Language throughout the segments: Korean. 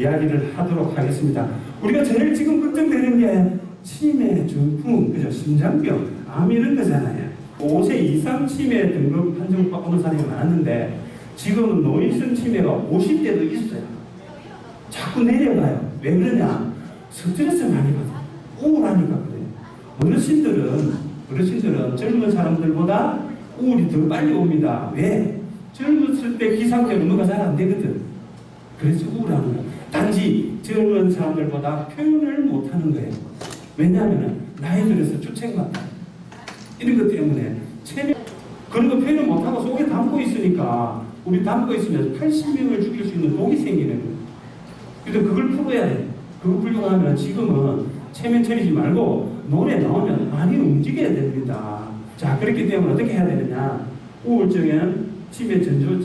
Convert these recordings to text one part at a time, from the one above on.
이야기를 하도록 하겠습니다. 우리가 제일 지금 걱정되는 게 치매, 중풍, 그죠? 심장병, 암 이런 거잖아요. 5세 이상 치매 등급 판정 받는 사람이 많았는데 지금은 노인성 치매가 50대도 있어요. 자꾸 내려가요. 왜 그러냐? 스트레스 많이 받아. 우울하니까 그래요. 어르신들은, 어르신들은 젊은 사람들보다 우울이 더 빨리 옵니다. 왜? 젊었을 때 기상대로 뭐가 잘 안 되거든. 그래서 우울한 거예요. 단지 젊은 사람들보다 표현을 못 하는 거예요. 왜냐하면 나이 들어서 주책받다. 이런 것 때문에 체면 그런 거 표현을 못하고 속에 담고 있으니까 우리 담고 있으면 80명을 죽일 수 있는 독이 생기는 거예요. 그래서 그걸 풀어야 돼. 그거 풀려고 하면 지금은 체면 차리지 말고 노래 나오면 많이 움직여야 됩니다. 자, 그렇기 때문에 어떻게 해야 되느냐. 우울증은 치매 전조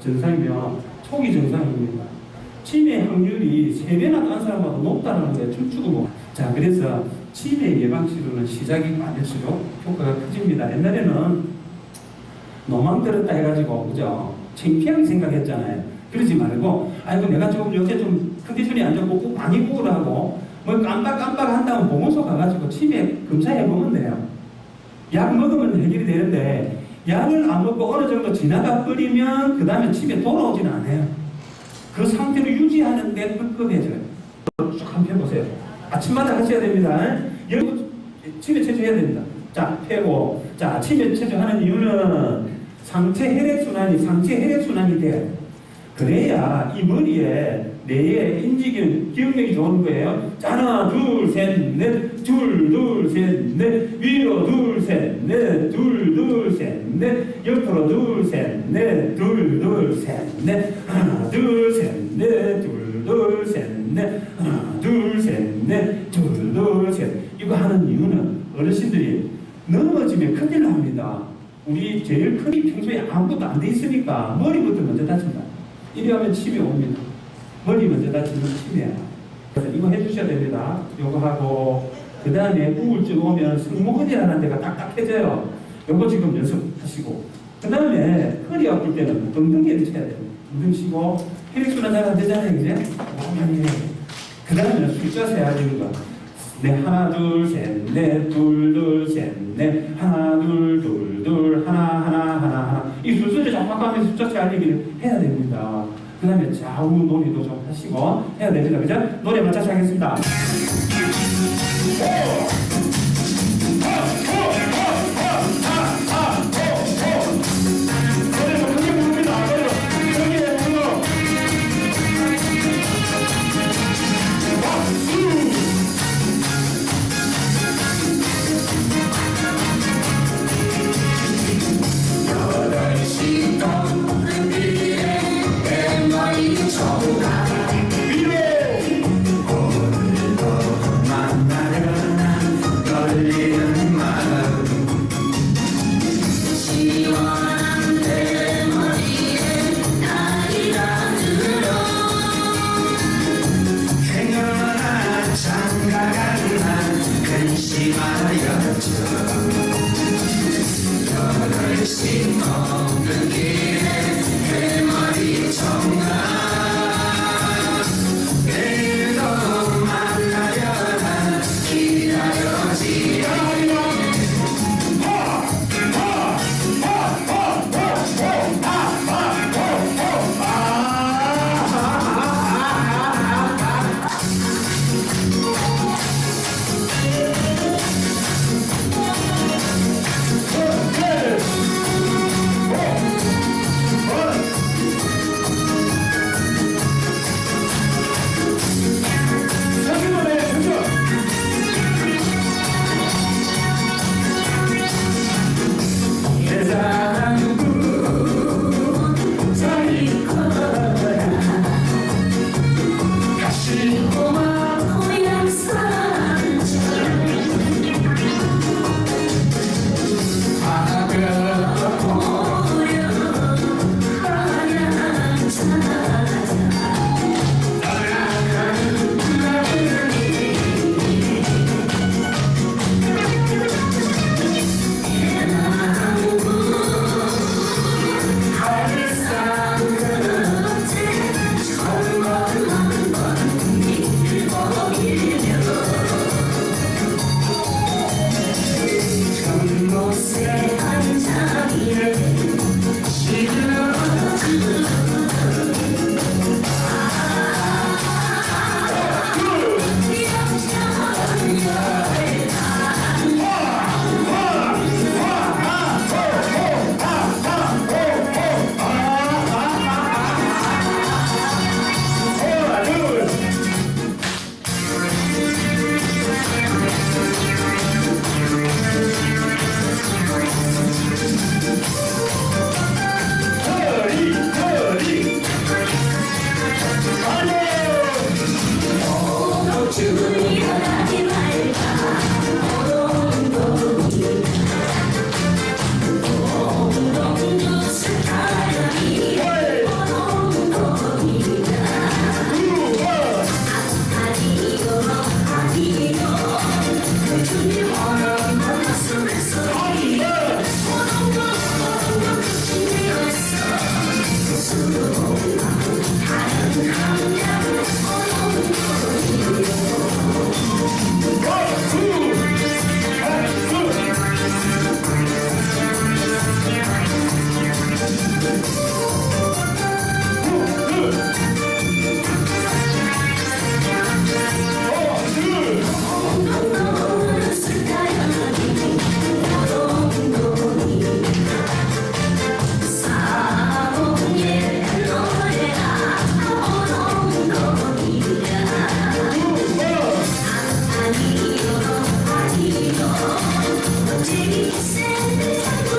증상이며 초기 증상입니다. 치매 확률이 세배나 다른 사람보다 높다는 거예요. 춤추고 뭐. 자, 그래서 치매 예방 치료는 시작이 많을수록 효과가 커집니다. 옛날에는 노망 들었다 해가지고, 그죠? 창피하게 생각했잖아요. 그러지 말고, 아이고, 내가 좀 요새 좀 컨디션이 안 좋고 꼭 많이 우울하고, 뭐 깜빡깜빡 한다면 보건소 가가지고 치매 검사해보면 돼요. 약 먹으면 해결이 되는데, 약을 안 먹고 어느 정도 지나가 버리면, 그 다음에 치매 돌아오지는 않아요. 그 상태를 유지하는 데 급급해져요. 쭉 한번 해보세요. 아침마다 하셔야 됩니다. 치매 체조해야 됩니다. 자, 펴고. 자, 치매 체조하는 이유는 상체 혈액순환이, 상체 혈액순환이 돼요. 그래야 이 머리에 뇌에 인지기능, 기억력이 좋은 거예요. 자, 하나, 둘, 셋, 넷, 둘, 둘, 셋, 넷, 위로 둘, 셋, 넷, 둘, 둘, 셋, 넷, 옆으로 둘, 셋, 넷, 둘, 둘, 셋, 넷, 하나, 안돼 있으니까 머리부터 먼저 다친다. 이리 하면 치매 옵니다. 머리 먼저 다치면 치매야. 그래서 이거 해주셔야 됩니다. 요거 하고 그 다음에 우울증 오면 승모근이라는 데가 딱딱해져요. 요거 지금 연습하시고 그 다음에 허리 아플 때는 엉덩이를 쳐야 돼요. 엉덩이 치고 혈액순환 잘안 되잖아요, 이제. 그 다음에 숫자 세야 되는 거. 네, 하나, 둘, 셋, 넷, 둘, 둘, 셋, 넷, 하나, 둘, 둘, 둘, 하나. 이 순서를 정확하게 숫자 세알리기를 해야 됩니다. 그 다음에 좌우 놀이도 좀 하시고 해야 됩니다. 그죠? 노래 맞춰서 하겠습니다.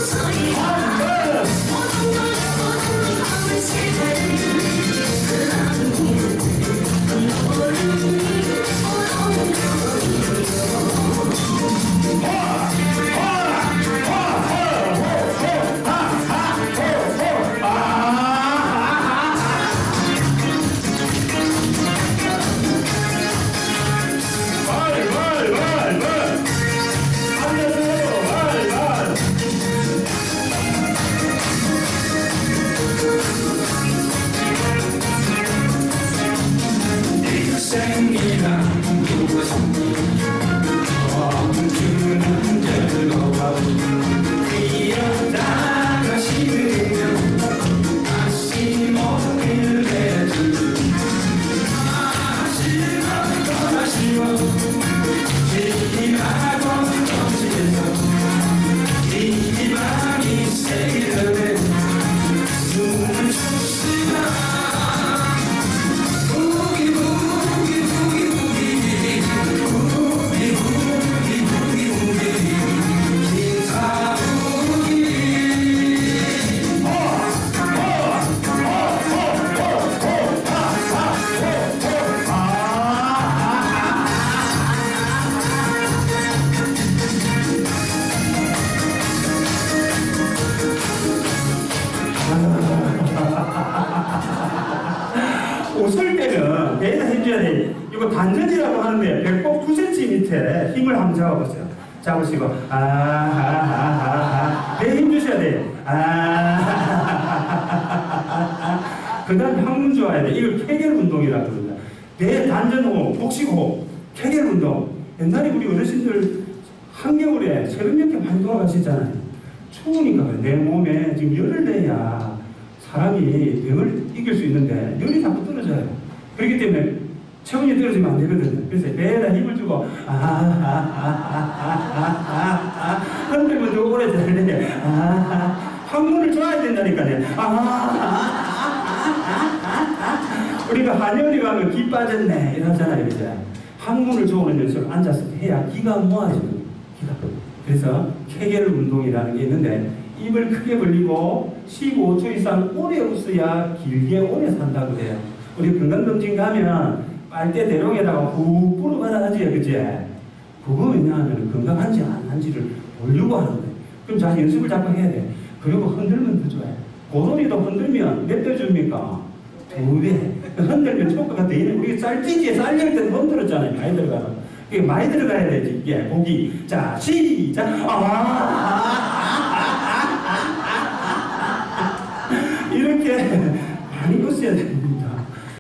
Cause we 생이나 누가 생기나 엄중한 결과가 돼. 이거 단전이라고 하는데 배꼽 9cm 밑에 힘을 한번 잡아보세요. 잡으시고 아하하하하 배에 힘 주셔야 돼요. 아. 그다음 항문 좋아야 돼. 이걸 케겔 운동이라고 합니다. 배 단전호흡, 복식호흡, 케겔 운동. 옛날에 우리 어르신들 한겨울에 새벽 이렇게 많이 돌아가시잖아요. 추우니까. 내 몸에 지금 열을 내야 사람이 병을 이길 수 있는데 열이 자꾸 떨어져요. 그렇기 때문에 체온이 떨어지면 안 되거든요. 그래서 배에다 힘을 주고 아하하하하하하 흔들면 더 오래 잘되네. 아하 항문을 좋아야 된다니까요. 아하하하하하 우리가 한의원에 가면 기 빠졌네 이러잖아요. 이제 항문을 좋아하는 연습을 앉아서 해야 기가 모아져요. 기가. 그래서 케겔 운동이라는 게 있는데 입을 크게 벌리고 15초 이상 오래 웃어야 길게 오래 산다고 해요. 우리 건강검진 가면 빨대 대롱에다가 훅 불어가라 하지, 그지? 그거 왜냐하면 건강한지 안 한지를 보려고 하는 거예요. 그럼 자, 연습을 자꾸 해야 돼. 그리고 흔들면 더 좋아요. 고소리도 흔들면 몇 배 줍니까? 두 배. 흔들면 초코가 더 있는, 우리 쌀찌지에 쌀릴 때도 흔들었잖아요. 많이 들어가서. 이게 많이 들어가야 되지. 예, 보기. 자, 시작. 아, 이렇게 많이 웃어야 돼.